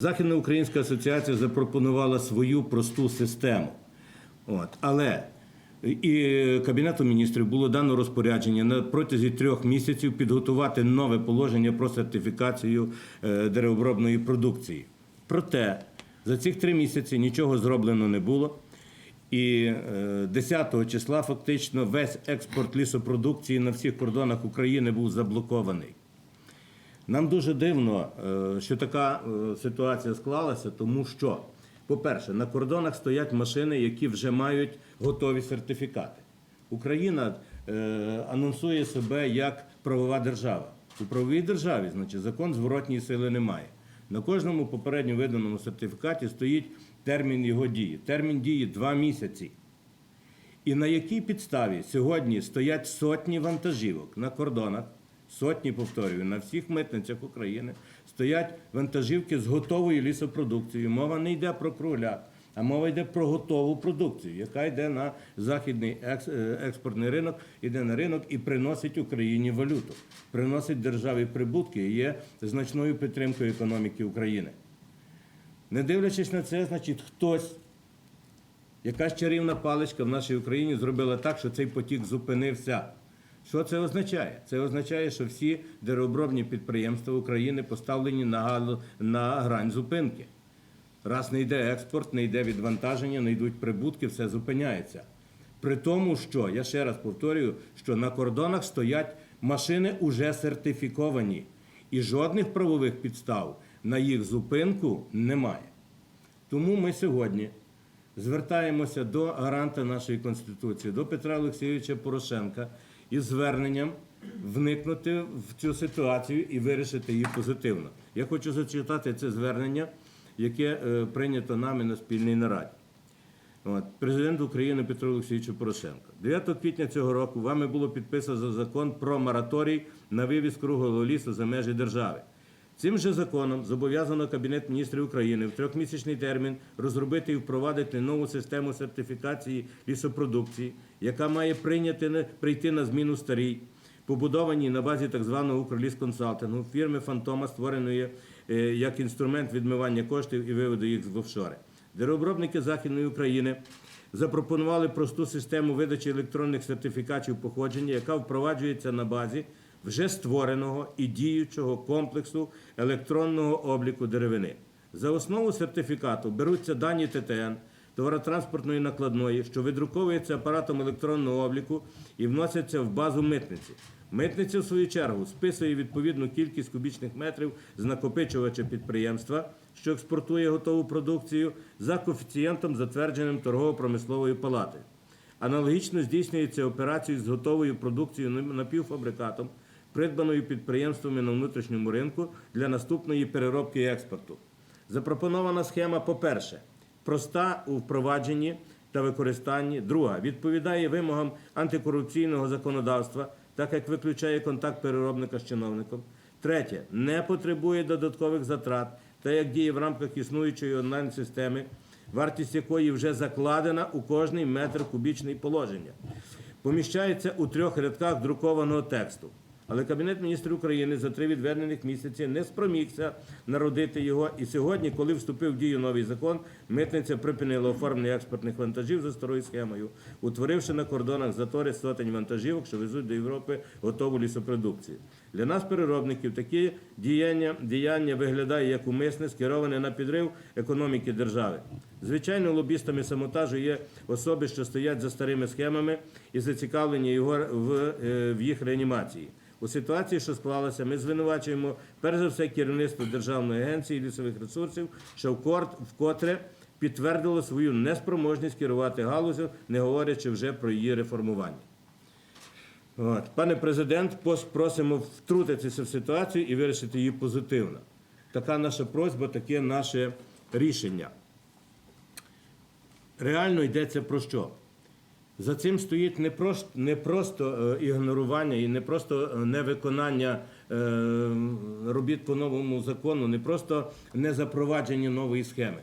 Західноукраїнська асоціація запропонувала свою просту систему. От. Але і Кабінету міністрів було дано розпорядження на протязі трьох місяців підготувати нове положення про сертифікацію е, деревообробної продукції. Проте за цих три місяці нічого зроблено не було. І е, 10 числа фактично весь експорт лісопродукції на всіх кордонах України був заблокований. Нам дуже дивно, е, що така е, ситуація склалася, тому що, по-перше, на кордонах стоять машини, які вже мають готові сертифікати. Україна е, анонсує себе як правова держава. У правовій державі, значить, закон зворотньої сили немає. На кожному попередньо виданому сертифікаті стоїть термін його дії. Термін дії 2 місяці. І на якій підставі сьогодні стоять сотні вантажівок на кордонах, сотні, повторюю, на всіх митницях України стоять вантажівки з готовою лісопродукцією. Мова не йде про кругляк, а мова йде про готову продукцію, яка йде на західний е, експортний ринок, йде на ринок і приносить Україні валюту, приносить державі прибутки і є значною підтримкою економіки України. Не дивлячись на це, значить, хтось Якась чарівна паличка в нашій Україні зробила так, що цей потік зупинився. Що це означає? Це означає, що всі деревообробні підприємства України поставлені на, на грань зупинки. Раз не йде експорт, не йде відвантаження, не йдуть прибутки, все зупиняється. При тому, що, я ще раз повторюю, що на кордонах стоять машини уже сертифіковані, і жодних правових підстав на їх зупинку немає. Тому ми сьогодні звертаємося до гаранта нашої Конституції, до Петра Олексійовича Порошенка із зверненням вникнути в цю ситуацію і вирішити її позитивно. Я хочу зачитати це звернення, яке е, прийнято нами на спільній нараді. От, президент України Петро Олексійович Порошенко. 9 квітня цього року вами було підписано закон про мораторій на вивіз круглого лісу за межі держави. Цим же законом зобов'язано Кабінет міністрів України в трьохмісячний термін розробити і впровадити нову систему сертифікації лісопродукції, яка має прийняти прийти на зміну старій, побудованій на базі так званого «Укрлісконсалтингу» фірми Фантома, створеної е, як інструмент відмивання коштів і виводу їх в офшори. Деревообробники Західної України запропонували просту систему видачі електронних сертифікатів походження, яка впроваджується на базі вже створеного і діючого комплексу електронного обліку деревини. За основу сертифікату беруться дані ТТН, товаротранспортної накладної, що видруковується апаратом електронного обліку і вносяться в базу митниці. Митниця, в свою чергу, списує відповідну кількість кубічних метрів з накопичувача підприємства, що експортує готову продукцію, за коефіцієнтом, затвердженим торгово-промисловою палатою. Аналогічно здійснюється операцію з готовою продукцією напівфабрикатом, придбаною підприємствами на внутрішньому ринку для наступної переробки експорту. Запропонована схема, по-перше, проста у впровадженні та використанні. Друга відповідає вимогам антикорупційного законодавства, так як виключає контакт переробника з чиновником. Третє не потребує додаткових затрат, та як діє в рамках існуючої онлайн-системи, вартість якої вже закладена у кожний метр кубічний положення. Поміщається у трьох рядках друкованого тексту. Але Кабінет міністрів України за три відведених місяці не спромігся народити його. І сьогодні, коли вступив в дію новий закон, митниця припинила оформлення експортних вантажів за старою схемою, утворивши на кордонах затори сотень вантажівок, що везуть до Європи готову лісопродукцію. Для нас, переробників, такі діяння, діяння виглядає як умисне, скероване на підрив економіки держави. Звичайно, лобістами самотажу є особи, що стоять за старими схемами і зацікавлені його в, е, в їх реанімації. У ситуації, що склалася, ми звинувачуємо перш за все керівництво Державної агенції лісових ресурсів, що вкотре підтвердило свою неспроможність керувати галузю, не говорячи вже про її реформування. От. Пане президент, просимо втрутитися в ситуацію і вирішити її позитивно. Така наша просьба, таке наше рішення. Реально йдеться про що? За цим стоїть не просто, не просто е, ігнорування і не просто е, невиконання е, робіт по новому закону, не просто незапровадження нової схеми.